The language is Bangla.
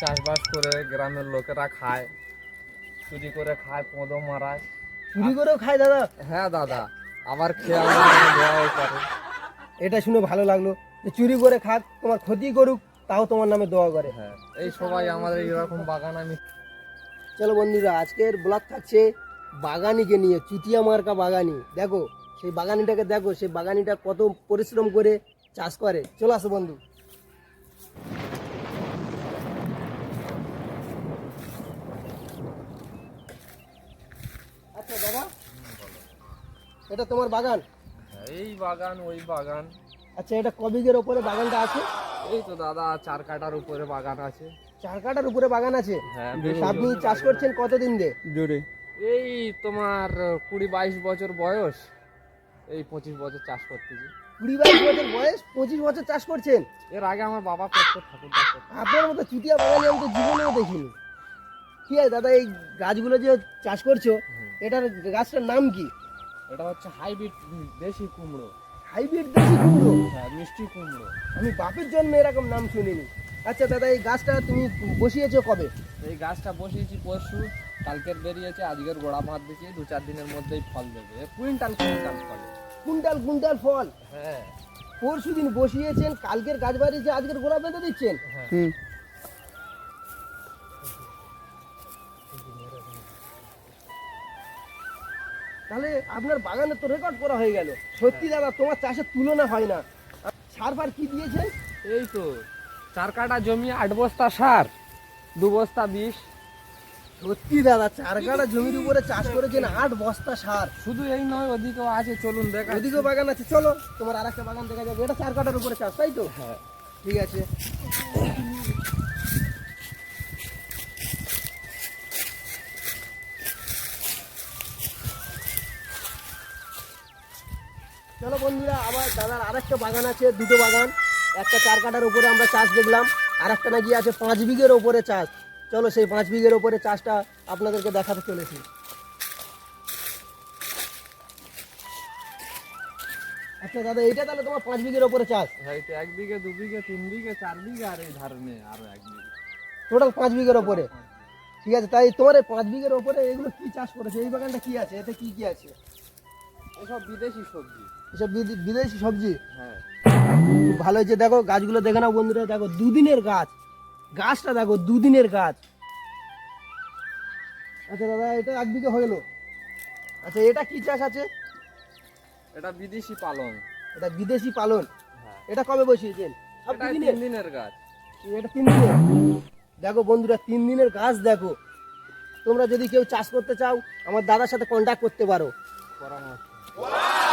চাষবাস করে গ্রামের লোকেরা খায়। চুরি করে খায় পদও মারায়। চুরি করেও খায় দাদা? হ্যাঁ দাদা। আবার খেয়ে দেওয়াও করে এটা শুনে ভালো লাগল যে চুরি করে খাক তোমার ক্ষতি করুক তাও তোমার নামে দোয়া করে। হ্যাঁ এই সবাই আমাদের এরকম বাগান আমি চলো বন্ধুরা আজকের ব্লগ থাকছে বাগানিকে নিয়ে চুটিয়া মার্কা বাগানি। দেখো সেই বাগানিটাকে দেখো সেই বাগানিটা কত পরিশ্রম করে চাষ করে। চলে আসো বন্ধু। আচ্ছা দাদা এটা তোমার বাগান? এই বাগান ওই বাগান। আচ্ছা এটা কবিগের ওপরে বাগানটা আছে? এই তো দাদা চার কাটার উপরে বাগান আছে। চার কাটার উপরে বাগান আছে? হ্যাঁ আপনি চাষ করছেন কতদিন দিয়ে? জোরে এই তোমার কুড়ি বাইশ বছর বয়স। এই পঁচিশ বছর চাষ করতেছি। কুড়ি বাইশ বছর বয়স পঁচিশ বছর চাষ করছেন? এর আগে আমার বাবা করতো ঠাকুর আপনার মতো চুটিয়া বাগানে আমি তো জীবনেও দেখিনি। ঠিক আছে দাদা এই গাছগুলো যে চাষ করছ। এটার গাছটার নাম কি? এটা হচ্ছে হাইব্রিড দেশি কুমড়ো। হাইব্রিড দেশি কুমড়ো? হ্যাঁ মিষ্টি কুমড়ো। আমি বাপের জন্য এরকম নাম শুনিনি। আচ্ছা দাদা এই গাছটা তুমি বসিয়েছো কবে? এই গাছটা বসিয়েছি পরশু কালকের বেরিয়েছে আজকের গোড়া ভাত দিয়েছি দু চার দিনের মধ্যেই ফল দেবে। কুইন্টাল কুইন্টাল ফল। কুইন্টাল কুইন্টাল ফল? হ্যাঁ। পরশু দিন বসিয়েছেন কালকের গাছ বাড়িয়েছে আজকের গোড়া বেঁধে দিচ্ছেন? হ্যাঁ। তাহলে আপনার বাগানে তো রেকর্ড করা হয়ে গেল। সত্যি দাদা তোমার চাষের তুলনা হয় না। সার ফার কি দিয়েছেন এই তো চার কাটা জমি আট বস্তা সার দু বস্তা বিষ। সত্যি দাদা চার কাটা জমির উপরে চাষ করেছেন আট বস্তা সার। শুধু এই নয় ওদিকেও আছে চলুন দেখা। ওদিকেও বাগান আছে চলো। তোমার আর একটা বাগান দেখা যাবে এটা চার কাটার উপরে চাষ তাই তো? হ্যাঁ। ঠিক আছে। চলো বন্ধুরা আবার দাদার আরেকটা বাগান আছে দুটো বাগান। একটা চার কাটার উপরে আমরা চাষ দেখলাম আর একটা নাকি আছে পাঁচ বিঘের ওপরে চাষ। চলো সেই পাঁচ বিঘের ওপরে চাষটা আপনাদেরকে দেখাতে চলেছি। আচ্ছা দাদা এটা তাহলে তোমার পাঁচ বিঘের ওপরে চাষ? হ্যাঁ এটা এক বিঘে দু বিঘে তিন বিঘে চার বিঘে আর এই ধারণে আরও এক বিঘে। টোটাল পাঁচ বিঘের ওপরে ঠিক আছে তাই তোমার এই পাঁচ বিঘের ওপরে এগুলো কি চাষ করেছে? এই বাগানটা কি আছে? এতে কি কি আছে? এসব বিদেশি সবজি। এসব বিদেশি সবজি। হ্যাঁ। ভালো হয়েছে। দেখো গাছগুলো দেখে নাও বন্ধুরা। দেখো দুদিনের গাছ। গাছটা দেখো দুদিনের গাছ। আচ্ছা দাদা এটা এক বিঘে হয়ে গেলো আচ্ছা এটা কি চাষ আছে? এটা বিদেশি পালং এটা বিদেশি পালন। হ্যাঁ। এটা কবে বসিয়েছেন? তিন দিনের গাছ। এটা তিন দিনের দেখো বন্ধুরা তিন দিনের গাছ দেখো। তোমরা যদি কেউ চাষ করতে চাও আমার দাদার সাথে কন্ট্যাক্ট করতে পারো। পরামর্শ।